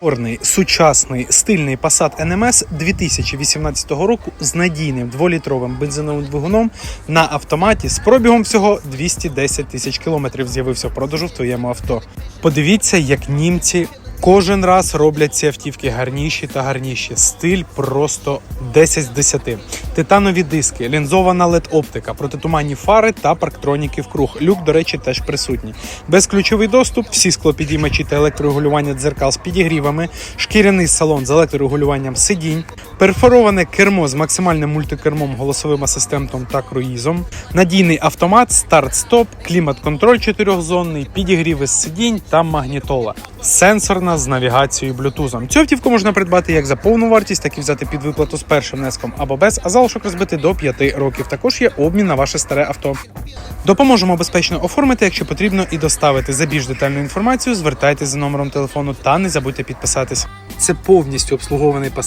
Орний, сучасний, стильний Passat NMS 2018 року з надійним дволітровим бензиновим двигуном на автоматі з пробігом всього 210 тисяч кілометрів з'явився в продажу в твоєму авто. Подивіться, як німці кожен раз роблять ці автівки гарніші та гарніші. Стиль просто 10 з 10. Титанові диски, лінзована led оптика, протитуманні фари та парктроніки вкруг. Люк, до речі, теж присутній. Безключовий доступ, всі склопідіймачі та електрорегулювання дзеркал з підігрівами, шкіряний салон з електрорегулюванням сидінь, перфороване кермо з максимальним мультикермом, голосовим асистентом та круїзом, надійний автомат, старт-стоп, клімат-контроль чотирьохзонний, підігріви з сидінь та магнітола. Сенсорна з навігацією Bluetooth. Цю автівку можна придбати як за повну вартість, так і взяти під виплату з першим внеском або без, а залишок розбити до 5 років. Також є обмін на ваше старе авто. Допоможемо безпечно оформити, якщо потрібно, і доставити. За більш детальну інформацію звертайтеся за номером телефону та не забудьте підписатись. Це повністю обслугований пас.